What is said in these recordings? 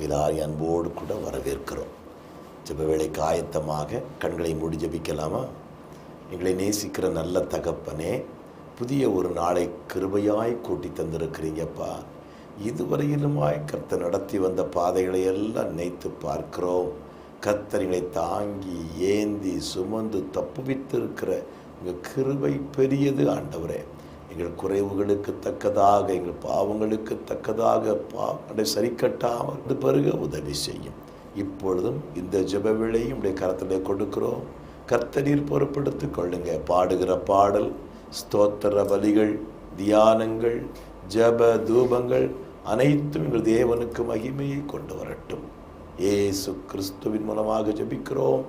எல்லாரையும் அன்போடு கூட வரவேற்கிறோம். ஜெப வேலைக்கு ஆயத்தமாக கண்களை மூடி ஜெபிக்கலாமா? எங்களை நேசிக்கிற நல்ல தகப்பனே புதிய ஒரு நாளை கிருபையாய் கூட்டி தந்திருக்கிறீங்கப்பா. இதுவரையிலுமாய் கர்த்தர் நடத்தி வந்த பாதைகளை எல்லாம் நினைத்து பார்க்கிறோம். கர்த்தரிகளை தாங்கி ஏந்தி சுமந்து தப்புவித்திருக்கிற உங்கள் கிருபை பெரியது ஆண்டவரே. எங்கள் குறைவுகளுக்கு தக்கதாக எங்கள் பாவங்களுக்கு தக்கதாக பாவங்களை சரி கட்டாமல் இது பெருக உதவி செய்யும். இப்பொழுதும் இந்த ஜெப வேளையும் உடைய கரத்தில் கொடுக்கிறோம். கர்த்தரீர் பொறுப்படுத்திக் கொள்ளுங்க. பாடுகிற பாடல் ஸ்தோத்திர பலிகள் தியானங்கள் ஜெப தூபங்கள் அனைத்தும் எங்கள் தேவனுக்கு மகிமையை கொண்டு வரட்டும். இயேசு கிறிஸ்துவின் மூலமாக ஜெபிக்கிறோம்.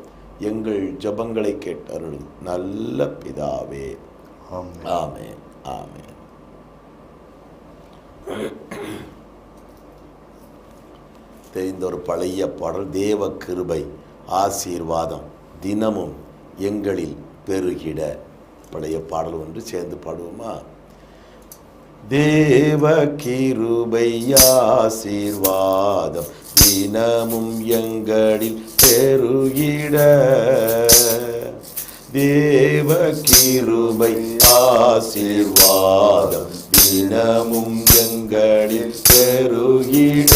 எங்கள் ஜெபங்களை கேட்டருள் நல்ல பிதாவே. ஆமென். ஆமென் தெரிந்த ஒரு பழைய பாடல் தேவ கிருபை ஆசீர்வாதம் தினமும் எங்களில் பெருகிட. பழைய பாடல் ஒன்று சேர்ந்து பாடுவோமா? தேவ கிருபை ஆசீர்வாதம் தினமும் எங்களில் பெருகிட. தேவ கிருபை ஆசீர்வாதம் தினமும் எங்களில் பெருகிட.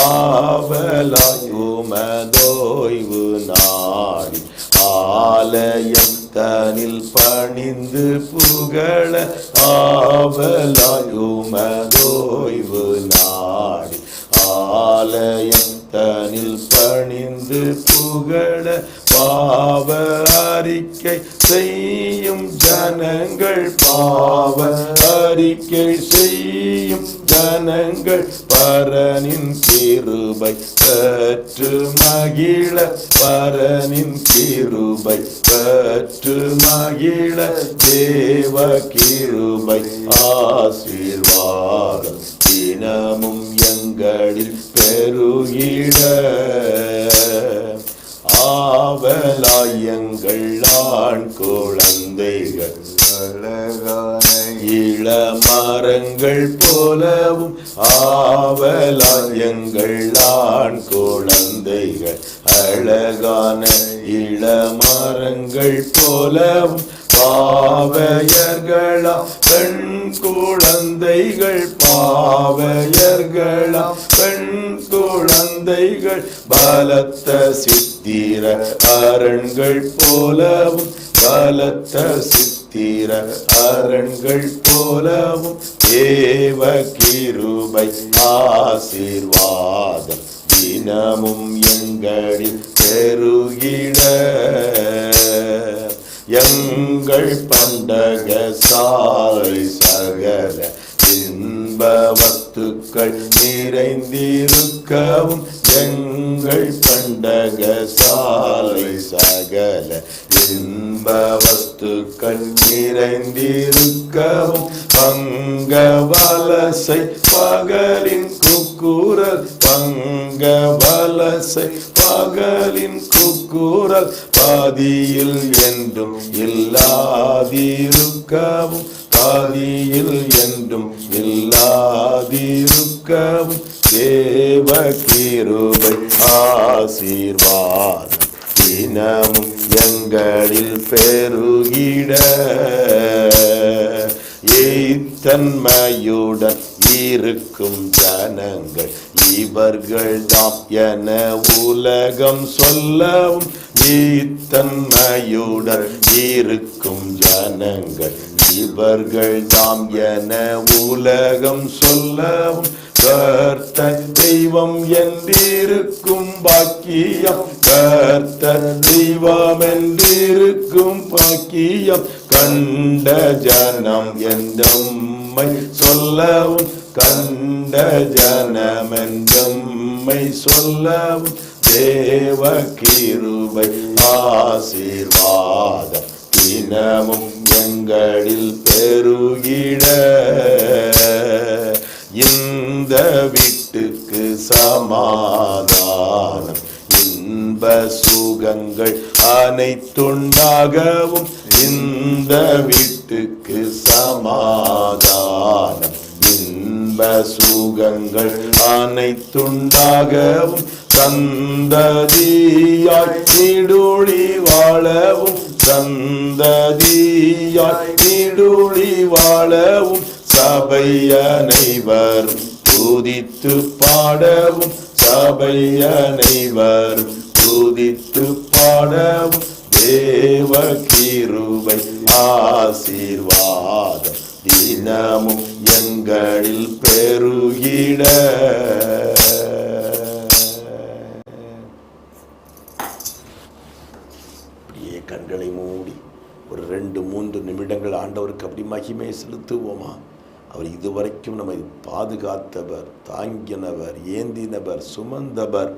ஆவலாயுமதோய்வு நாடி ஆலயம் தனில் பணிந்து புகழ. ஆவலாயுமதோய்வு நாடி ஆலயம் தனில் பணிந்து புகழ பாவ அறிக்கை செய்யும் ஜனங்கள் பாவ அறிக்கை செய்யும் ஜனங்கள் பரனின் கிருபை பற்று மகிழ பரனின் கிருபை பற்று மகிழ தேவ கிருபை ஆசீர்வாதம் தினமும் எங்களில் பெருகிட. ஆவலாயங்கள் ஆண் குழந்தைகள். அழகான இளமரங்கள் போலவும் ஆவலாயங்கள் ஆண் குழந்தைகள். அழகான இள மரங்கள் போலவும் பாவையர்களா பெண் குழந்தைகள் பாவையர்களா பெண் குழந்தை குழந்தைகள் பாலத்த சித்தீர ஆரண்கள் போலவும் பாலத்த சித்தீர ஆரண்கள் போலவும் தேவ கிருபை ஆசீர்வாதம் தினமும் எங்களில் பெருகிட. எங்கள் பண்டக சாலை சகல இன்ப வஸ்துக்கள் நிறைந்திருக்கவும் எங்கள் பண்டக சாலை சகல இன்ப வஸ்துக்கள் நிறைந்திருக்கவும் பங்க வலசை பகலின் குக்குரல் பங்க வலசை பகலின் குக்குரல் பாதியில் என்றும் இல்லாதிருக்கவும் ஆதியில் என்றும் இல்லாதிருக்கவும் தேவ கிருபை ஆசீர்வாதம் தினமும் எங்களில் பெருகிட. ஏத்தன்மையுடன் இருக்கும் ஜனங்கள் இவர்கள் தாம் என உலகம் சொல்லவும் ஈத்தன்மையுடன் இருக்கும் ஜனங்கள் இவர்கள் தாம் என உலகம் சொல்லவும் கர்த்த தெய்வம் என்றிருக்கும் பாக்கியம். கர்த்த தெய்வம் என்றிருக்கும் பாக்கியம். கண்ட ஜனம் என்றம்மை சொல்லவும் கண்ட ஜனம் என்றம்மை சொல்லவும் தேவ கிருபை ஆசீர்வாதம் தினமும் எங்களில் பெருகிட. இந்த வீட்டுக்கு சமாதானம் இன்ப சுகங்கள் அனைத்துண்டாகவும் இந்த வீட்டுக்கு சமாதானம் இன்ப சுகங்கள் அனைத்துண்டாகவும் சந்ததியாய் வாழவும் சந்ததியாய் நீடுழி வாழவும் சபை அனைவரும் துதித்து பாடவும் சபை அனைவரும் துதித்து பாடவும் தேவ கிருவை ஆசீர்வாதம் தினமும் எங்களில் பெருகிட கண்களை மூடி ஒரு ரெண்டு மூன்று நிமிடங்கள் ஆண்டவருக்கு அப்படி மகிமையை செலுத்துவோமா? அவர் இதுவரைக்கும் நம்மை பாதுகாத்தவர் தாங்கினவர் ஏந்தினவர் சுமந்தவர்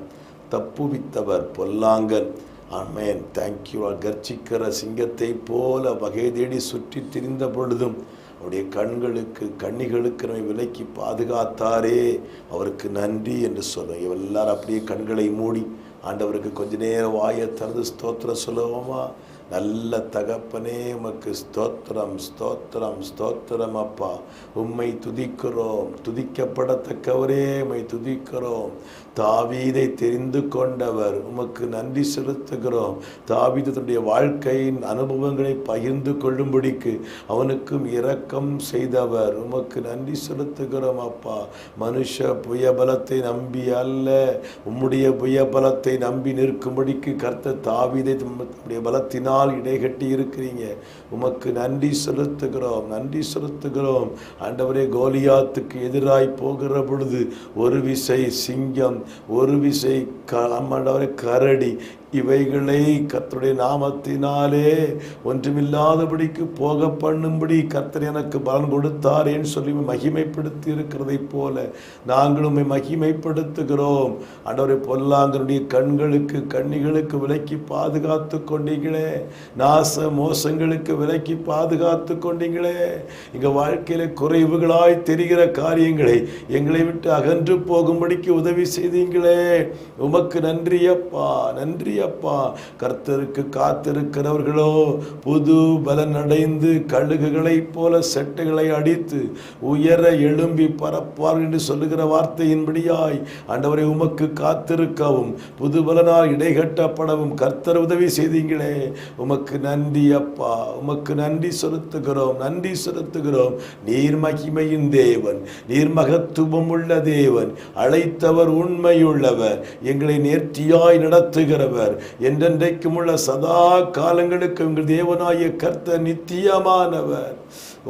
தப்புவித்தவர் பொல்லாங்கன் ஆமேன். தேங்க்யூ கர்ச்சிக்கிற சிங்கத்தை போல வகை தேடி சுற்றி திரிந்த பொழுதும் அவருடைய கண்களுக்கு கண்ணிகளுக்கு நம்மை விலக்கி பாதுகாத்தாரே. அவருக்கு நன்றி என்று சொல்லுவோம் எல்லாரும் அப்படியே கண்களை மூடி ஆண்டவருக்கு கொஞ்ச நேரம் வாயை திறந்து ஸ்தோத்திரம் சொல்லுவோமா? நல்ல தகப்பனே உமக்கு ஸ்தோத்திரம் ஸ்தோத்திரம் ஸ்தோத்திரம் அப்பா. உம்மை துதிக்கிறோம். துதிக்கப்படத்தக்கவரே உம்மை துதிக்கிறோம். தாவீதை தெரிந்து கொண்டவர். உமக்கு நன்றி செலுத்துகிறோம். தாவீது தன்னுடைய வாழ்க்கையின் அனுபவங்களை பகிர்ந்து கொள்ளும்படிக்கு அவனுக்கும் இரக்கம் செய்தவர். உமக்கு நன்றி செலுத்துகிறோம் அப்பா. மனுஷ புயபலத்தை நம்பி அல்ல. உம்முடைய புயபலத்தை நம்பி நிற்கும்படிக்கு கர்த்த தாவீதை தம்முடைய பலத்தினால் இடைகட்டி இருக்கிறீங்க. உமக்கு நன்றி செலுத்துகிறோம் நன்றி செலுத்துகிறோம். ஆண்டவரே கோலியாத்துக்கு எதிராய் போகிற பொழுது ஒரு விசை சிங்கம் ஒரு விசை க ஆண்டவரே கரடி இவைகளை கர்த்தருடைய நாமத்தினாலே ஒன்றுமில்லாதபடிக்கு போக பண்ணும்படி கர்த்தர் எனக்கு பலன் கொடுத்தாரேன்னு சொல்லி மகிமைப்படுத்தி இருக்கிறதை போல நாங்களும் மகிமைப்படுத்துகிறோம். அன்றவரை பொல்லாங்கனுடைய கண்களுக்கு கண்ணிகளுக்கு விலக்கி பாதுகாத்து கொண்டீங்களே நாச மோசங்களுக்கு விலக்கி பாதுகாத்து கொண்டீங்களே எங்கள் வாழ்க்கையில குறைவுகளாய் தெரிகிற காரியங்களை எங்களை விட்டு அகன்று போகும்படிக்கு உதவி செய்தீங்களே. உமக்கு நன்றியப்பா நன்றிய நன்றி அப்பா கர்த்தருக்கு காத்திருக்கிறவர்களோ புது பலன் அடைந்து கழுகுகளைப் போல செட்டுகளை அடித்து உயர எழும்பி பரப்பார்கள் என்று சொல்லுகிற வார்த்தையின்படியாய் ஆண்டவரை உமக்கு காத்திருக்கவும் புது பலனால் இடைகட்டப்படவும் கர்த்தர் உதவி செய்தீங்களே. உமக்கு நன்றி அப்பா உமக்கு நன்றி செலுத்துகிறோம் நன்றி செலுத்துகிறோம். நீர் மகிமையின் தேவன் நீர் மகத்துவம் உள்ள தேவன் அழைத்தவர் உண்மையுள்ளவர் எங்களை நேர்த்தியாய் நடத்துகிறவர். என்றென்றைக்கும் உள்ள சதா காலங்களுக்கு எங்கள் தேவனாய கர்த்த நித்தியமானவர்.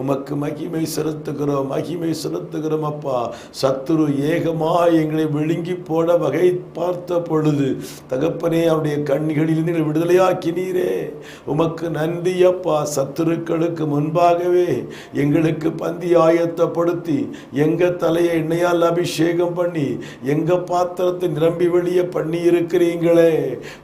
உமக்கு மகிமை செலுத்துகிறோம் மகிமை செலுத்துகிறோம் அப்பா. சத்துரு ஏகமாக எங்களை விழுங்கி போட வகை பார்த்த பொழுது தகப்பனே அவருடைய கண்ணிகளில் நீங்கள் விடுதலையாக்கினீரே உமக்கு நன்றி அப்பா. சத்துருக்களுக்கு முன்பாகவே எங்களுக்கு பந்தி ஆயத்தப்படுத்தி எங்க தலையை எண்ணெயால் அபிஷேகம் பண்ணி எங்க பாத்திரத்தை நிரம்பி வெளிய பண்ணி இருக்கிறீங்களே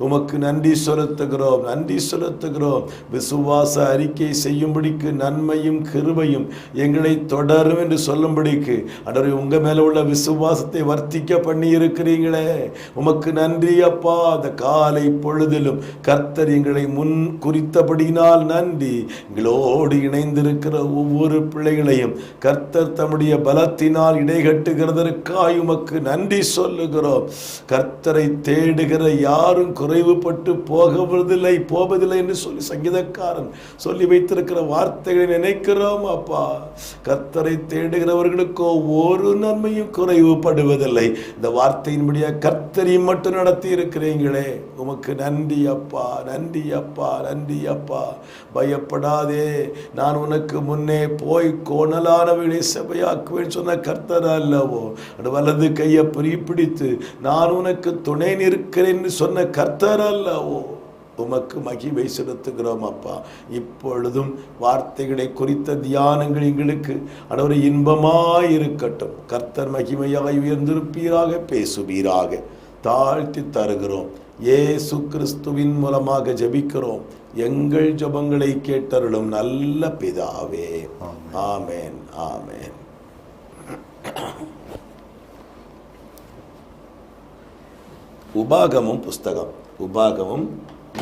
உமக்கு நன்றி செலுத்துகிறோம் நன்றி செலுத்துகிறோம். விசுவாச அறிக்கை செய்யும்படிக்கு நன்மையும் கிருபையும் எங்களை தொடரும் என்று சொல்லும்படிக்கு அடரை உங்க மேல உள்ள விசுவாசத்தை வர்த்திக்க பண்ணி இருக்கிறீங்களே உமக்கு நன்றி அப்பா. அந்த காலை பொழுதிலும் கர்த்தர் எங்களை முன் குறித்தபடியினால் நன்றி. எங்களோடு இணைந்திருக்கிற ஒவ்வொரு பிள்ளைகளையும் கர்த்தர் தம்முடைய பலத்தினால் இடைகட்டுகிறதற்காய் உமக்கு நன்றி சொல்லுகிறோம். கர்த்தரை தேடுகிற யாரும் குறைவுபட்டு போகவதில்லை போவதில்லை என்று சொல்லி சங்கீதக்காரன் சொல்லி வைத்திருக்கிற வார்த்தைகளை நினைக்கிறோம். அப்பா. கர்த்தரை தேடுகிறவர்களுக்கோ ஒரு நன்மையும் குறைவுபடுவதில்லை. இந்த வார்த்தையின்படியா கர்த்தரையும் மட்டும் நடத்தி இருக்கிறீங்களே உமக்கு நன்றி அப்பா. நன்றி அப்பா. நன்றி அப்பா. பயப்படாதே. நான் உனக்கு முன்னே போய் கோணலானவர்களை செவையாக்குவேன் சொன்ன கர்த்தர் அல்லவோ. அந்த வலது கையை பிடித்து நான் உனக்கு துணை நிற்கிறேன் சொன்ன கர்த்தர் அல்லவோ. உமக்கு மகிமை செலுத்துகிறோம் அப்பா. இப்பொழுதும் வார்த்தைகளை குறித்த தியானங்கள் எங்களுக்கு அடவர் இன்பமாயிருக்கட்டும். கர்த்தர் மகிமையாய் உயர்ந்திருப்பீராக பேசுவீராக. தாழ்த்தி தருகிறோம். ஏசு கிறிஸ்துவின் மூலமாக ஜெபிக்கிறோம். எங்கள் ஜபங்களை கேட்டருளும் நல்ல பிதாவே. ஆமேன் ஆமேன். உபாகமும் புஸ்தகம். உபாகமும்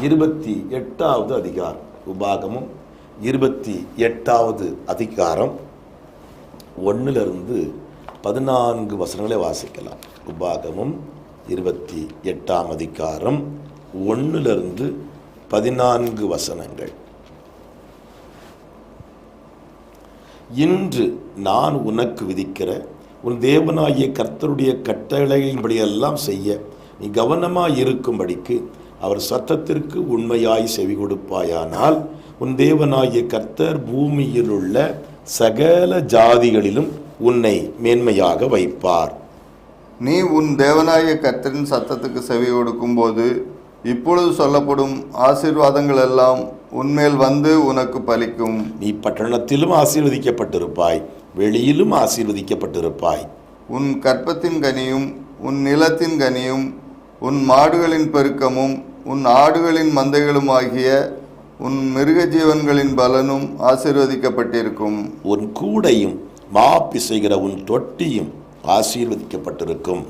இருபத்தி எட்டாவது அதிகாரம். உபாகமும் இருபத்தி எட்டாவது அதிகாரம். ஒன்றிலிருந்து பதினான்கு வசனங்களை வாசிக்கலாம். உபாகமும் இருபத்தி எட்டாம் அதிகாரம். ஒன்றிலிருந்து பதினான்கு வசனங்கள். இன்று நான் உனக்கு விதிக்கிற உன் தேவனாகிய கர்த்தருடைய கட்டளைகளின்படியெல்லாம் செய்ய நீ கவனமாக இருக்கும்படிக்கு அவர் சத்தத்திற்கு உண்மையாய் செவி கொடுப்பாயானால் உன் தேவனாகிய கர்த்தர் பூமியில் உள்ள சகல ஜாதிகளிலும் உன்னை மேன்மையாக வைப்பார். நீ உன் தேவனாய கர்த்தரின் சத்தத்துக்கு செவி கொடுக்கும்போது இப்பொழுது சொல்லப்படும் ஆசீர்வாதங்கள் எல்லாம் உன்மேல் வந்து உனக்கு பலிக்கும். நீ பட்டணத்திலும் ஆசீர்வதிக்கப்பட்டிருப்பாய் வெளியிலும் ஆசீர்வதிக்கப்பட்டிருப்பாய். உன் கற்பத்தின் கனியும் உன் நிலத்தின் கனியும் உன் மாடுகளின் பெருக்கமும் உன் ஆடுகளின் மந்தைகளும் ஆகிய உன் மிருக ஜீவன்களின் பலனும் ஆசீர்வதிக்கப்பட்டிருக்கும். உன் கூடையும் மா பிசைகிற உன் தொட்டியும் ஆசீர்வதிக்கப்பட்டிருக்கும்.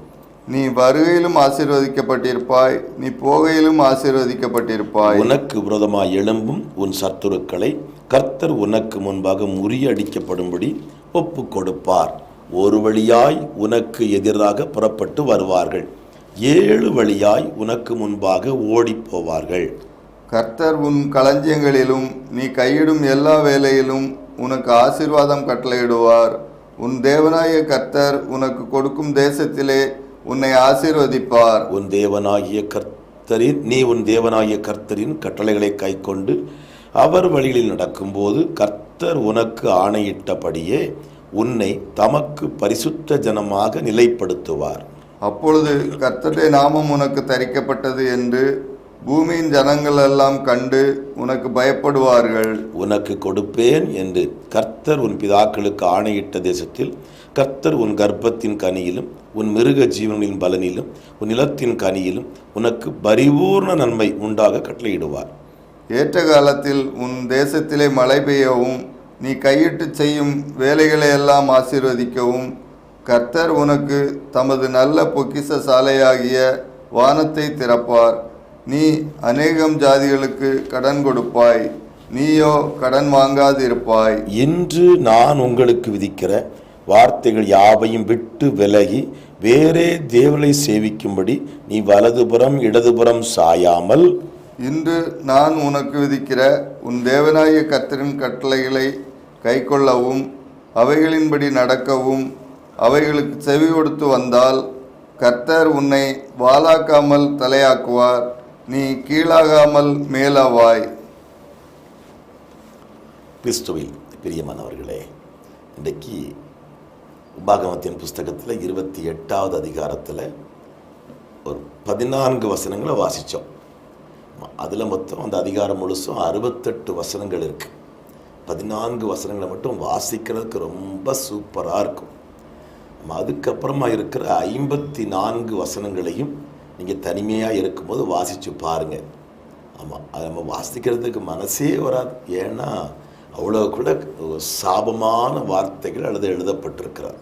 நீ வருகையிலும் ஆசீர்வதிக்கப்பட்டிருப்பாய் நீ போகையிலும் ஆசீர்வதிக்கப்பட்டிருப்பாய். உனக்கு விரோதமாய் எழும்பும் உன் சத்துருக்களை கர்த்தர் உனக்கு முன்பாக முறியடிக்கப்படும்படி ஒப்பு கொடுப்பார் ஒரு வழியாய் உனக்கு எதிராக புறப்பட்டு வருவார்கள். ஏழு வழியாய் உனக்கு முன்பாக ஓடிப் போவார்கள் கர்த்தர் உன் களஞ்சியங்களிலும் நீ கையிடும் எல்லா வேலையிலும் உனக்கு ஆசீர்வாதம் கட்டளையிடுவார். உன் தேவனாய கர்த்தர் உனக்கு கொடுக்கும் தேசத்திலே உன்னை ஆசீர்வதிப்பார். உன் தேவனாகிய கர்த்தரின் நீ உன் தேவனாகிய கர்த்தரின் கட்டளைகளை கைக்கொண்டு அவர் வழிகளில் நடக்கும்போது கர்த்தர் உனக்கு ஆணையிட்டபடியே உன்னை தமக்கு பரிசுத்த ஜனமாக நிலைப்படுத்துவார். அப்பொழுது கர்த்தருடைய நாமம் உனக்கு தரிக்கப்பட்டது என்று பூமியின் ஜனங்கள் எல்லாம் கண்டு உனக்கு பயப்படுவார்கள். உனக்கு கொடுப்பேன் என்று கர்த்தர் உன் பிதாக்களுக்கு ஆணையிட்ட தேசத்தில் கர்த்தர் உன் கர்ப்பத்தின் கனியிலும் உன் மிருக ஜீவனின் பலனிலும் உன் நிலத்தின் கனியிலும் உனக்கு பரிபூர்ண நன்மை உண்டாக கட்டளையிடுவார். ஏற்ற காலத்தில் உன் தேசத்திலே மழை பெய்யவும் நீ கையிட்டு செய்யும் வேலைகளை எல்லாம் ஆசீர்வதிக்கவும் கர்த்தர் உனக்கு தமது நல்ல பொக்கிஷ சாலையாகிய வானத்தை திறப்பார். நீ அநேகம் ஜாதிகளுக்கு கடன் கொடுப்பாய். நீயோ கடன் வாங்காதிருப்பாய். இன்று நான் உங்களுக்கு விதிக்கிற வார்த்தைகள் யாவையும் விட்டு விலகி வேறே தேவனை சேவிக்கும்படி நீ வலதுபுறம் இடதுபுறம் சாயாமல். இன்று நான் உனக்கு விதிக்கிற உன் தேவனாய கர்த்தரின் கட்டளைகளை கைக்கொள்ளவும் அவைகளின்படி நடக்கவும் அவைகளுக்கு செவி கொடுத்து வந்தால் கர்த்தர் உன்னை வாலாக்காமல் தலையாக்குவார். நீ கீழாகாமல் மேலாவாய். கிறிஸ்துவில் பிரியமானவர்களே இன்றைக்கு உபாகமத்தின் புஸ்தகத்தில் இருபத்தி எட்டாவது அதிகாரத்தில் ஒரு பதினான்கு வசனங்களை வாசித்தோம் அதில் மொத்தம் அந்த அதிகாரம் முழுசும் அறுபத்தெட்டு வசனங்கள் இருக்குது பதினான்கு வசனங்களை மட்டும் வாசிக்கிறதுக்கு ரொம்ப சூப்பராக இருக்கும். அதுக்கப்புறமா இருக்கிற ஐம்பத்தி நான்கு வசனங்களையும் நீங்கள் தனிமையாக இருக்கும்போது வாசித்து பாருங்கள் ஆமாம் அது நம்ம வாசிக்கிறதுக்கு மனசே வராது. ஏன்னா அவ்வளோ கூட சாபமான வார்த்தைகள் அல்லது எழுதப்பட்டிருக்கிறார்.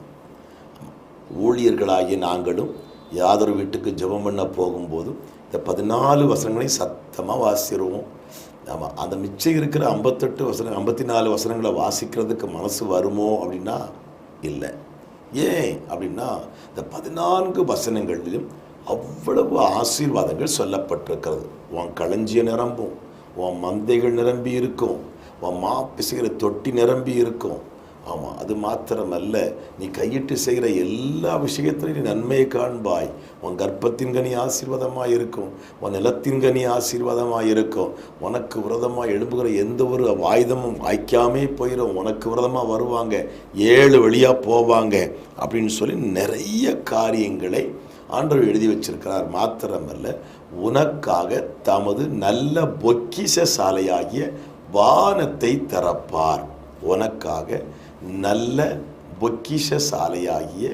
ஊழியர்களாகிய நாங்களும் யாதொரு வீட்டுக்கு ஜெபம் பண்ண போகும்போது இந்த பதினாலு வசனங்களையும் சத்தமாக வாசிடுவோம் ஆமாம் அந்த மிச்சம் இருக்கிற ஐம்பத்தெட்டு வசனம் ஐம்பத்தி நாலு வசனங்களை வாசிக்கிறதுக்கு மனசு வருமோ அப்படின்னா இல்லை. ஏன் அப்படின்னா இந்த பதினான்கு வசனங்களிலும் அவ்வளவு ஆசீர்வாதங்கள் சொல்லப்பட்டிருக்கிறது. உன் களஞ்சிய நிரம்பும் உன் மந்தைகள் நிரம்பி இருக்கும் உன் மா பிசைகிற தொட்டி நிரம்பி இருக்கும் ஆமாம் அது மாத்திரமல்ல. நீ கையிட்டு செய்கிற எல்லா விஷயத்திலையும் நீ நன்மையை காண்பாய். உன் கர்ப்பத்தின் கனி ஆசீர்வாதமாக இருக்கும். உன் நிலத்தின் கனி ஆசீர்வாதமாக இருக்கும். உனக்கு விரதமாக எழும்புகிற எந்த ஒரு ஆயுதமும் வாய்க்காமே போயிடும் உனக்கு விரதமாக வருவாங்க. ஏழு வழியாக போவாங்க. அப்படின்னு சொல்லி நிறைய காரியங்களை ஆண்டவர் எழுதி வச்சிருக்கிறார். மாத்திரமல்ல உனக்காக தமது நல்ல பொக்கிஷ சாலையாகிய வானத்தை திறப்பார். உனக்காக நல்ல பொக்கிஷ சாலையாகிய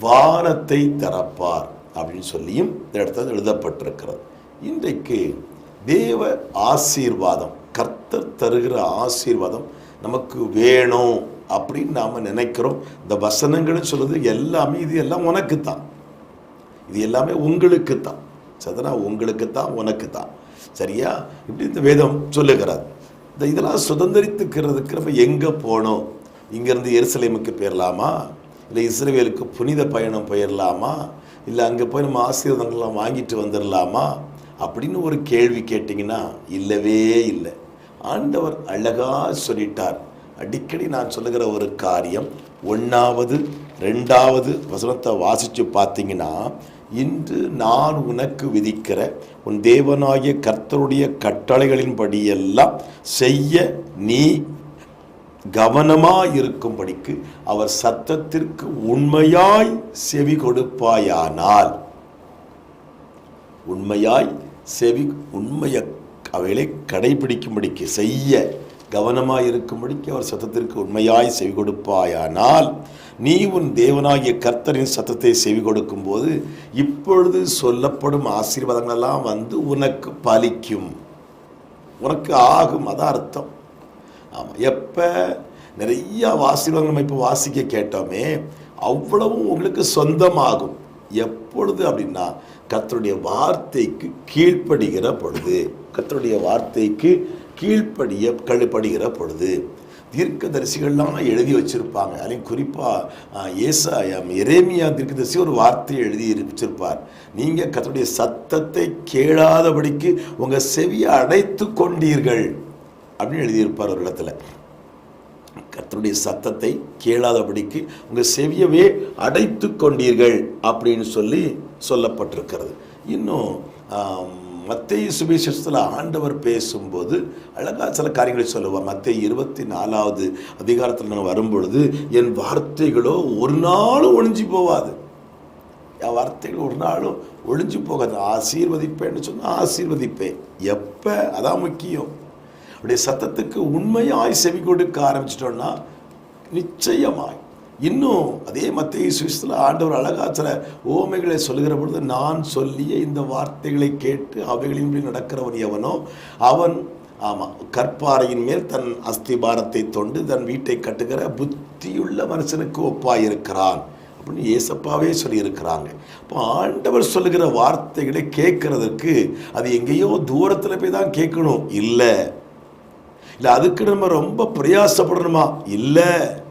வானத்தை திறப்பார் அப்படின்னு சொல்லியும் இந்த இடத்துல எழுதப்பட்டிருக்கிறது. இன்றைக்கு தேவ ஆசீர்வாதம் கர்த்தர் தருகிற ஆசீர்வாதம் நமக்கு வேணும் அப்படின்னு நாம் நினைக்கிறோம். இந்த வசனங்கள்னு சொல்லுது எல்லாமே இது எல்லாம் உனக்கு தான் இது எல்லாமே உங்களுக்கு தான் சதனா உங்களுக்கு தான் உனக்கு தான் சரியா? இப்படி இந்த வேதம் சொல்லுகிறார். இந்த இதெல்லாம் சுதந்திரித்துக்கிறதுக்கு நம்ம எங்கே போகணும் இங்கேருந்து எருசலேமுக்கு போயிடலாமா இல்லை இஸ்ரேவேலுக்கு புனித பயணம் போயிடலாமா இல்லை அங்கே போய் நம்ம ஆசீர்வாதங்கள்லாம் வாங்கிட்டு வந்துடலாமா அப்படின்னு ஒரு கேள்வி கேட்டிங்கன்னா இல்லவே இல்லை. ஆண்டவர் அழகாக சொல்லிட்டார். அடிக்கடி நான் சொல்லுகிற ஒரு காரியம் ஒன்றாவது ரெண்டாவது வசனத்தை வாசித்து பார்த்தீங்கன்னா இன்று நான் உனக்கு விதிக்கிற உன் தேவனாகிய கர்த்தருடைய கட்டளைகளின்படியெல்லாம் செய்ய நீ கவனமாய் இருக்கும்படிக்கு அவர் சத்தத்திற்கு உண்மையாய் செவி கொடுப்பாயானால். உண்மையாய் செவி உண்மையை அவைகளை கடைபிடிக்கும்படிக்கு செய்ய கவனமாய் இருக்கும்படிக்கு அவர் சத்தத்திற்கு உண்மையாய் செவி கொடுப்பாயானால் நீ உன் தேவனாகிய கர்த்தரின் சத்தத்தை செவி கொடுக்கும்போது இப்பொழுது சொல்லப்படும் ஆசீர்வாதங்கள் எல்லாம் வந்து உனக்கு பலிக்கும். உனக்கு ஆகும் அதான் அர்த்தம். ஆமாம் எப்போ? நிறைய வாசிகள் நம்ம இப்போ வாசிக்க கேட்டோமே அவ்வளவும் உங்களுக்கு சொந்தமாகும். எப்பொழுது அப்படின்னா கத்தருடைய வார்த்தைக்கு கீழ்ப்படுகிற பொழுது கத்தருடைய வார்த்தைக்கு கீழ்ப்படிய கழுப்படுகிற பொழுது தீர்க்கதரிசிகள்லாம் எழுதி வச்சிருப்பாங்க. அதுலேயும் குறிப்பாக ஏசா எரேமியா தீர்க்கதரிசி ஒரு வார்த்தையை எழுதி வச்சிருப்பார். நீங்கள் கத்தருடைய சத்தத்தை கேளாதபடிக்கு உங்கள் செவியை அடைத்து கொண்டீர்கள். அப்படின்னு எழுதியிருப்பார் ஒரு இடத்துல. கத்தருடைய சத்தத்தை கேளாதபடிக்கு உங்கள் செவியவே அடைத்து கொண்டீர்கள் அப்படின்னு சொல்லி சொல்லப்பட்டிருக்கிறது. இன்னும் மத்திய சுவிசேஷத்தில் ஆண்டவர் பேசும்போது அழகா சில காரியங்களை சொல்லுவார். மத்திய இருபத்தி நாலாவது அதிகாரத்தில் நான் வரும்பொழுது என் வார்த்தைகளோ ஒரு நாளும் ஒழிஞ்சு போவாது. என் வார்த்தைகள் ஒரு நாளும் ஒழிஞ்சு போகாது. ஆசீர்வதிப்பேன்னு சொன்னால் ஆசீர்வதிப்பேன். எப்போ? அதான் முக்கியம். அப்படி சத்தத்துக்கு உண்மையாய் செவி கொடுக்க ஆரம்பிச்சிட்டோம்னா நிச்சயமாய். இன்னும் அதே மத்திய சுவிசத்தில் ஆண்டவர் அழகா சில ஓமைகளை சொல்லுகிற பொழுது நான் சொல்லிய இந்த வார்த்தைகளை கேட்டு அவைகளின்படி நடக்கிறவன் எவனோ அவன் ஆமாம் கற்பாறையின் மேல் தன் அஸ்திபாரத்தை தொண்டு தன் வீட்டை கட்டுகிற புத்தியுள்ள மனுஷனுக்கு ஒப்பாயிருக்கிறான். அப்படின்னு ஏசப்பாவே சொல்லியிருக்கிறாங்க. இப்போ ஆண்டவர் சொல்லுகிற வார்த்தைகளை கேட்கறதுக்கு அது எங்கேயோ தூரத்தில் போய் தான் கேட்கணும். இல்லை இல்லை அதுக்கு நம்ம ரொம்ப பிரயாசப்படணுமா? இல்லை.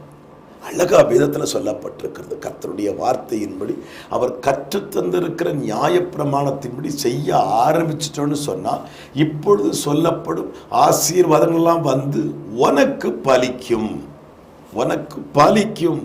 அழகா வேதத்தில் சொல்லப்பட்டிருக்கிறது. கர்த்தருடைய வார்த்தையின்படி அவர் கற்றுத்தந்திருக்கிற நியாயப்பிரமாணத்தின்படி செய்ய ஆரம்பிச்சிட்டோன்னு சொன்னால் இப்பொழுது சொல்லப்படும் ஆசீர்வாதங்கள்லாம் வந்து உனக்கு பலிக்கும். உனக்கு பலிக்கும்.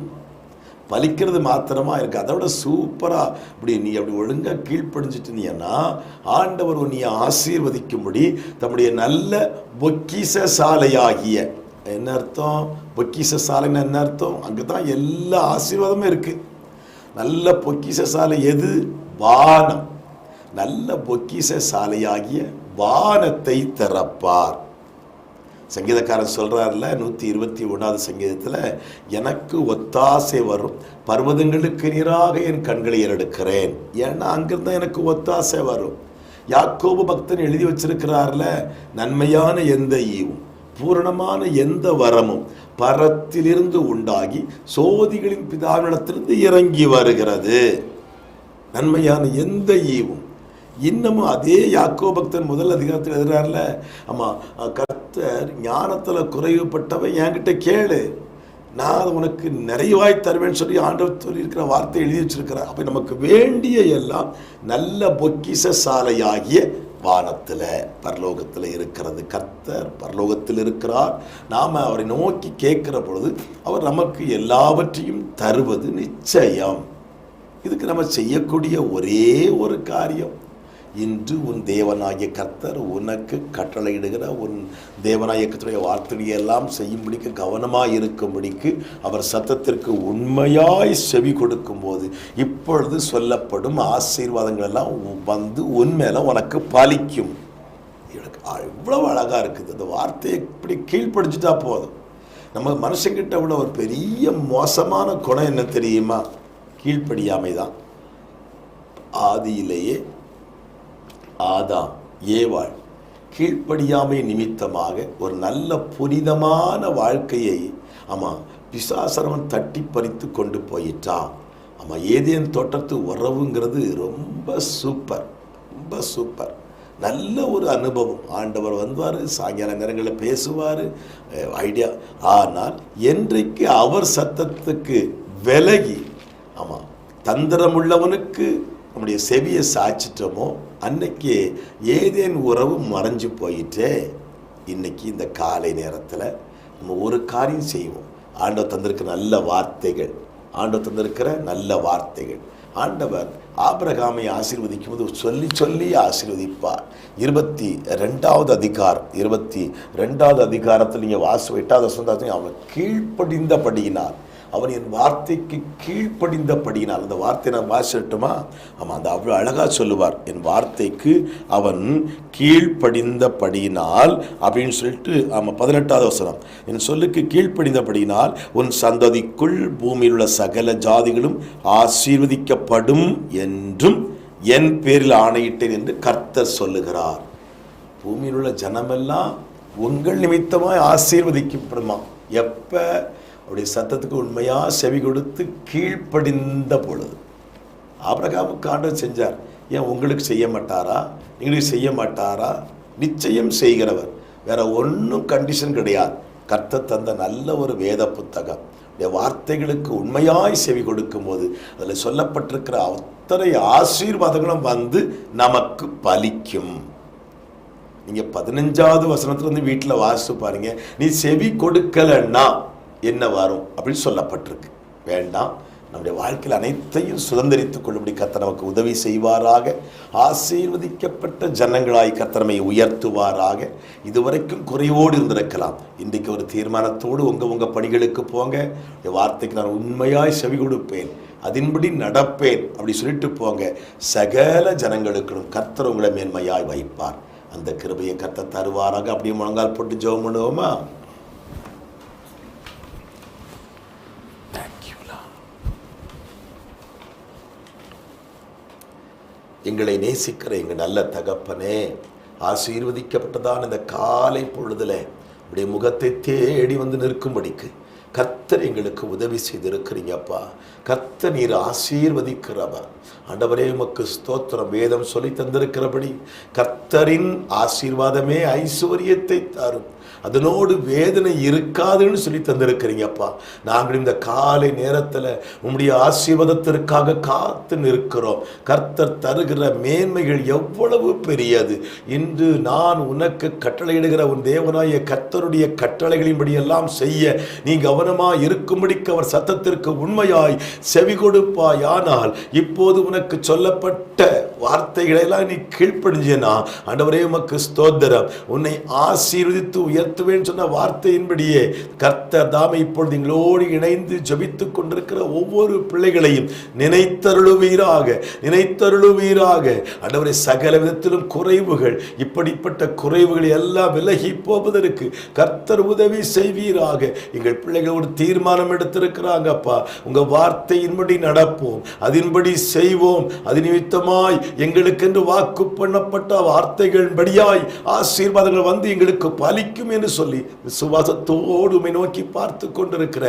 பலிக்கிறது மாத்திரமா இருக்கு. விட சூப்பரா இப்படி நீ அப்படி ஒழுங்கா கீழ்ப்படிஞ்சிட்டீங்கன்னா ஆண்டவர் நீ ஆசீர்வதிக்கும்படி தம்முடைய நல்ல பொக்கிச சாலையாகிய என்ன அர்த்தம்? பொக்கிச சாலைன்னு என்ன அர்த்தம்? அங்கே தான் எல்லா ஆசீர்வாதமும் இருக்கு. நல்ல பொக்கிச சாலை எது? வானம். நல்ல பொக்கிச சாலையாகிய வானத்தை திறப்பார். சங்கீதக்காரன் சொல்கிறார்ல நூற்றி இருபத்தி ஒன்றாவது சங்கீதத்தில் எனக்கு ஒத்தாசை வரும். பர்வதங்களுக்கு நீராக என் கண்களை ஏறெடுக்கிறேன். ஏன்னா அங்கிருந்தா எனக்கு ஒத்தாசை வரும். யாக்கோபு பக்தன் எழுதி வச்சிருக்கிறார்ல நன்மையான எந்த ஈவும் பூரணமான எந்த வரமும் பரத்திலிருந்து உண்டாகி சோதிகளின் பிதாவினிடத்திலிருந்து இறங்கி வருகிறது. நன்மையான எந்த ஈவும் இன்னமும் அதே யாக்கோ பக்தன் முதல் அதிகாரத்தில் எழுதுறாருல ஆமாம் கர்த்தர் ஞானத்தில் குறைவுபட்டவன் என்கிட்ட கேளு. நான் அது உனக்கு நிறைவாய் தருவேன்னு சொல்லி ஆண்டவர் சொல்லியிருக்கிற வார்த்தை எழுதி வச்சிருக்கிறார். அப்போ நமக்கு வேண்டிய எல்லாம் நல்ல பொக்கிச சாலையாகிய வானத்தில் பரலோகத்தில் இருக்கிறது. கர்த்தர் பரலோகத்தில் இருக்கிறார். நாம் அவரை நோக்கி கேட்குற பொழுது அவர் நமக்கு எல்லாவற்றையும் தருவது நிச்சயம். இதுக்கு நம்ம செய்யக்கூடிய ஒரே ஒரு காரியம் இன்று உன் தேவனாகிய கர்த்தர் உனக்கு கட்டளையிடுகிற உன் தேவனாகிய கர்த்தருடைய வார்த்தையெல்லாம் செய்யும்படிக்கு கவனமாக இருக்கும்படிக்கு அவர் சத்தத்திற்கு உண்மையாய் செவி கொடுக்கும்போது இப்பொழுது சொல்லப்படும் ஆசீர்வாதங்கள் எல்லாம் வந்து உன் மேலே உனக்கு பாலிக்கும். எனக்கு இவ்வளவு அழகாக இருக்குது. அந்த வார்த்தையை இப்படி கீழ்ப்படிச்சுட்டா போதும். நம்ம மனுஷங்கிட்ட உள்ள ஒரு பெரிய மோசமான குணம் என்ன தெரியுமா? கீழ்ப்படியாமை தான் ஆதியிலேயே ஆதாம் ஏவாள் கீழ்ப்படியாமை நிமித்தமாக ஒரு நல்ல புனிதமான வாழ்க்கையை ஆமாம் பிசாசரவன் தட்டி பறித்து கொண்டு போயிட்டான். ஆமாம் ஏதேன் தோட்டத்து உறவுங்கிறது ரொம்ப சூப்பர் ரொம்ப சூப்பர். நல்ல ஒரு அனுபவம். ஆண்டவர் வந்தார் சாயங்கால நேரங்களில் பேசுவார் ஐடியா. ஆனால் என்றைக்கு அவர் சத்தத்துக்கு விலகி ஆமாம் தந்திரம் உள்ளவனுக்கு நம்முடைய செவியை சாய்ச்சிட்டோமோ அன்னைக்கு ஏதேன் உறவு மறைஞ்சு போயிட்டே இன்னைக்கு இந்த காலை நேரத்தில் நம்ம ஒரு காரியம் செய்வோம். ஆண்டவர் தந்திருக்க நல்ல வார்த்தைகள் ஆண்டவர் தந்திருக்கிற நல்ல வார்த்தைகள். ஆண்டவர் ஆபிரகாமை ஆசீர்வதிக்கும் போது சொல்லி சொல்லி ஆசீர்வதிப்பார். இருபத்தி ரெண்டாவது அதிகாரம் இருபத்தி ரெண்டாவது அதிகாரத்தில் நீங்கள் வாசு எட்டாவது சொந்தாத்தையும் அவன் கீழ்ப்படிந்தபடியினார் அவன் என் வார்த்தைக்கு கீழ்ப்படிந்தபடியினால் அந்த வார்த்தை நான் வாசிட்டுமா ஆமாம் அந்த அவ்வளோ அழகாக சொல்லுவார் என் வார்த்தைக்கு அவன் கீழ்ப்படிந்தபடியினால் அப்படின்னு சொல்லிட்டு ஆமாம் பதினெட்டாவது வசனம். என் சொல்லுக்கு கீழ்ப்படிந்தபடியினால் உன் சந்ததிக்குள் பூமியில் உள்ள சகல ஜாதிகளும் ஆசீர்வதிக்கப்படும் என்றும் என் பேரில் ஆணையிட்டேன் என்று கர்த்தர் சொல்லுகிறார். பூமியில் உள்ள ஜனமெல்லாம் உங்கள் நிமித்தமாக ஆசீர்வதிக்கப்படுமா? எப்போ அவருடைய சத்தத்துக்கு உண்மையாக செவி கொடுத்து கீழ்ப்படிந்த பொழுது ஆபிரகாமுக்கு ஆண்டவர் செஞ்சார் ஏன் உங்களுக்கு செய்ய மாட்டாரா? எங்களுக்கு செய்ய மாட்டாரா? நிச்சயம் செய்கிறவர். வேற ஒன்றும் கண்டிஷன் கிடையாது. கர்த்த தந்த நல்ல ஒரு வேத புத்தகம். வார்த்தைகளுக்கு உண்மையாய் செவி கொடுக்கும் போது அதில் சொல்லப்பட்டிருக்கிற அத்தனை ஆசீர்வாதங்களும் வந்து நமக்கு பலிக்கும். நீங்கள் பதினஞ்சாவது வசனத்துலேருந்து வீட்டில் வாசித்து பாருங்க. நீ செவி கொடுக்கலன்னா என்ன வரும் அப்படின்னு சொல்லப்பட்டிருக்கு. வேண்டாம். நம்முடைய வாழ்க்கையில் அனைத்தையும் சுதந்திரித்துக் கொள்ளும்படி கத்த நமக்கு உதவி செய்வாராக. ஆசீர்வதிக்கப்பட்ட ஜனங்களாய் கத்தனமை உயர்த்துவாராக. இதுவரைக்கும் குறைவோடு இருந்திருக்கலாம். இன்றைக்கு ஒரு தீர்மானத்தோடு உங்கள் உங்கள் பணிகளுக்கு போங்க. வார்த்தைக்கு நான் உண்மையாய் செவி கொடுப்பேன். அதன்படி நடப்பேன். அப்படி சொல்லிட்டு போங்க. சகல ஜனங்களுக்கும் கர்த்தர் உங்களை மேன்மையாய் வைப்பார். அந்த கிருபையை கத்த தருவாராக. அப்படியே முழங்கால் போட்டு ஜெபம் பண்ணுவோமா? எங்களை நேசிக்கிற எங்கள் நல்ல தகப்பனே ஆசீர்வதிக்கப்பட்டதான இந்த காலை பொழுதில் உடைய முகத்தை தேடி வந்து நிற்கும்படிக்கு கர்த்தர் எங்களுக்கு உதவி செய்திருக்கிறீங்கப்பா கர்த்தர் நீர் ஆசீர்வதிக்கிறவர். ஆண்டவரே உமக்கு ஸ்தோத்திரம் வேதம் சொல்லி தந்திருக்கிறபடி கர்த்தரின் ஆசீர்வாதமே ஐஸ்வர்யத்தை தரும். அதனோடு வேதனை இருக்காதுன்னு சொல்லி தந்திருக்கிறீங்கப்பா. நாங்கள் இந்த காலை நேரத்தில் உம்முடைய ஆசீர்வாதத்திற்காக காத்து நிற்கிறோம். கர்த்தர் தருகிற மேன்மைகள் எவ்வளவு பெரியது. இன்று நான் உனக்கு கட்டளையிடுகிற உன் தேவனாய கர்த்தருடைய கட்டளைகளின்படி எல்லாம் செய்ய நீ கவனமாக இருக்கும்படிக்கு அவர் சத்தத்திற்கு உண்மையாய் செவி கொடுப்பாயானால் இப்போது உனக்கு சொல்லப்பட்ட வார்த்தைகளை எல்லாம் நீ கீழ்ப்படிஞ்சேனா? ஆண்டவரே உமக்கு ஸ்தோத்திரம். உன்னை ஆசீர்வதித்து உயர்த்துவேன் சொன்ன வார்த்தையின்படியே கர்த்தர் தாமை இப்பொழுது எங்களோடு இணைந்து ஜபித்துக் கொண்டிருக்கிற ஒவ்வொரு பிள்ளைகளையும் நினைத்தருளுவீராக நினைத்தருளுவீராக. அண்டவரை சகல விதத்திலும் குறைவுகள் இப்படிப்பட்ட குறைவுகள் எல்லாம் விலகி போவதற்கு கர்த்தர் உதவி செய்வீராக. எங்கள் பிள்ளைகள் ஒரு தீர்மானம் எடுத்திருக்கிறாங்கப்பா உங்க வார்த்தையின்படி நடப்போம் அதன்படி செய்வோம். அது நிமித்தமாய் எங்களுக்கென்று வாக்கு பண்ணப்பட்ட வார்த்தைகள் படியாய் ஆசீர்வாதங்கள் வந்து எங்களுக்கு பலிக்கும் என்று சொல்லி விசுவாசத்தோடு நோக்கி பார்த்து கொண்டிருக்கிற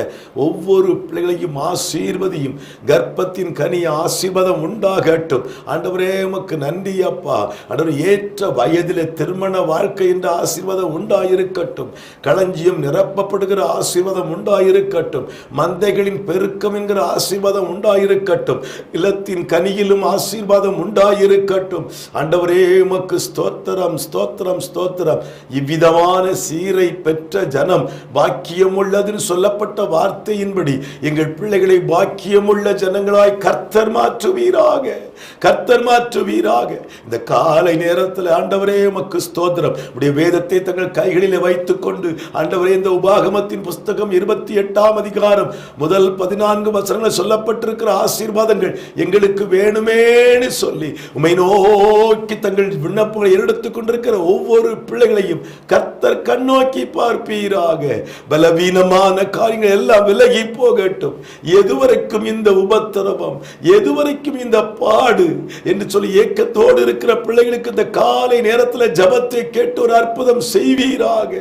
ஒவ்வொரு பிள்ளைகளையும் ஆசீர்வதியும் கர்ப்பத்தின் கனி ஆசீர்வாதம் உண்டாகட்டும். ஆண்டவரே உமக்கு நன்றி அப்பா. ஆண்டவர் ஏற்ற வயதிலே திருமண வாழ்க்கை என்ற ஆசீர்வாதம் உண்டாயிருக்கட்டும். களஞ்சியம் நிரப்பப்படுகிற ஆசீர்வாதம் உண்டாயிருக்கட்டும். மந்தைகளின் பெருக்கம் என்கிற ஆசீர்வாதம் உண்டாயிருக்கட்டும். இல்லத்தின் கனியிலும் ஆசீர்வாதம் உண்டாயிருக்கட்டும். ஆண்டவரே உமக்கு ஸ்தோத்திரம் ஸ்தோத்திரம் ஸ்தோத்திரம். இவ்விதமான சீரை பெற்ற ஜனம் பாக்கியமுள்ளதுன்னு சொல்லப்பட்ட வார்த்தையின்படி எங்கள் பிள்ளைகளை பாக்கியமுள்ள ஜனங்களாய் கர்த்தர் மாற்றுவீராக கர்த்தர் மாற்றுவீராக. இந்த காலை நேரத்தில் ஆண்டவரே உமக்கு ஸ்தோத்திரம். உடைய வேதத்தை தங்கள் கைகளிலே வைத்துக் கொண்டு ஆண்டவரே இந்த உபாகமத்தின் புஸ்தகம் இருபத்தி எட்டாம் அதிகாரம் முதல் பதினான்கு வசனங்கள் சொல்லப்பட்டிருக்கிற ஆசீர்வாதங்கள் எங்களுக்கு வேணுமேனு சொல்லி உமை நோக்கி தங்கள் விண்ணப்பங்களை எடுத்துக் கொண்டிருக்கிற ஒவ்வொரு பிள்ளைகளையும் கர்த்தர் நோக்கி பார்ப்பீராக. பலவீனமான காரியங்கள் எல்லாம் விலகி போகட்டும். எதுவரைக்கும் இந்த உபத்திரவம் எதுவரைக்கும் இந்த பாடு என்று சொல்லி ஏக்கத்தோடு இருக்கிற பிள்ளைகளுக்கு இந்த காலை நேரத்தில் ஜபத்தை கேட்டு ஒரு அற்புதம் செய்வீராக.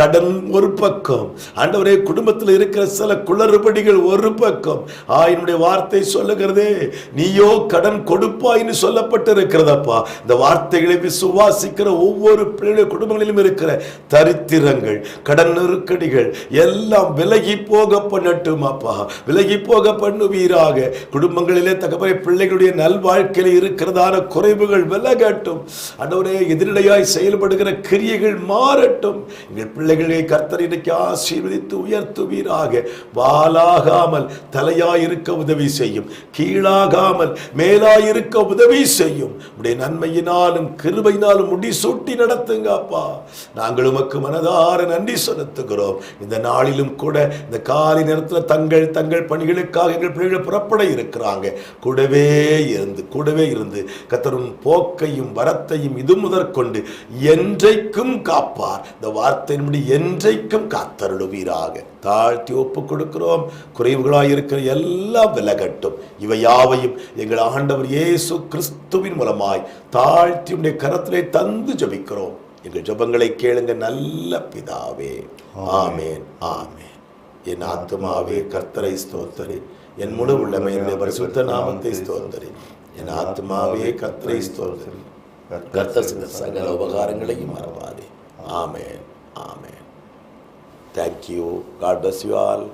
கடன் ஒரு பக்கம் ஆண்டவரே குடும்பத்தில் இருக்கிற சில குளறுபடிகள் ஒரு பக்கம். ஆ என்னுடைய வார்த்தை சொல்லுகிறதே நீயோ கடன் கொடுப்பாயின்னு சொல்லப்பட்டு இருக்கிறதப்பா இந்த வார்த்தைகளை விசுவாசிக்கிற ஒவ்வொரு பிள்ளைகளுடைய குடும்பங்களிலும் இருக்கிற தரித்திரங்கள் கடன் நெருக்கடிகள் எல்லாம் விலகி போக பண்ணட்டும் அப்பா. விலகி போக பண்ணுவீராக. குடும்பங்களிலே தகவலை பிள்ளைகளுடைய நல்வாழ்க்கையில் இருக்கிறதான குறைவுகள் விலகட்டும். அண்டவரே எதிரடையாய் செயல்படுகிற கிரியைகள் மாறட்டும். எங்கள் பிள்ளைகளை கர்த்தர் இன்னைக்கு ஆசீர்வதித்து உயர்த்துவீராக. வாலாகாமல் தலையாயிருக்க உதவி செய்யும். கீழாகாமல் மேலாயிருக்க உதவி செய்யும். உடைய நன்மையினாலும் கிருபையினாலும் முடிசூட்டி நடத்துங்க அப்பா. நாங்கள் உமக்கு மன மனதார நன்றி செலுத்துகிறோம். இந்த நாளிலும் கூட இந்த காலை நேரத்தில் தங்கள் தங்கள் பணிகளுக்காக எங்கள் பிள்ளைகள் புறப்பட இருக்கிறாங்க. கூடவே இருந்து கூடவே இருந்து கத்தரும் போக்கையும் வரத்தையும் இது முதற்கொண்டு என்றைக்கும் காப்பார். இந்த வார்த்தையின்படி என்றைக்கும் காத்தருடுவீராக தாழ்த்தி ஒப்பு கொடுக்கிறோம். குறைவுகளாக இருக்கிற எல்லாம் விலகட்டும். இவை யாவையும் எங்கள் ஆண்டவர் இயேசு கிறிஸ்துவின் மூலமாய் தாழ்த்தியுடைய கரத்திலே தந்து ஜபிக்கிறோம். எங்கள் ஜெபங்களை கேளுங்க நல்ல பிதாவே. ஆமேன். ஆமேன். என் ஆத்துமாவே கர்த்தரை ஸ்தோத்தரி. என் முழு உள்ளமை என்னுடைய பரிசுத்த நாமத்தை ஸ்தோத்தரி. என் ஆத்துமாவே கர்த்தரை ஸ்தோத்தரி. கர்த்தர் சகல உபகாரங்களையும் மறவாதே. ஆமேன். ஆமேன். Thank you God bless you all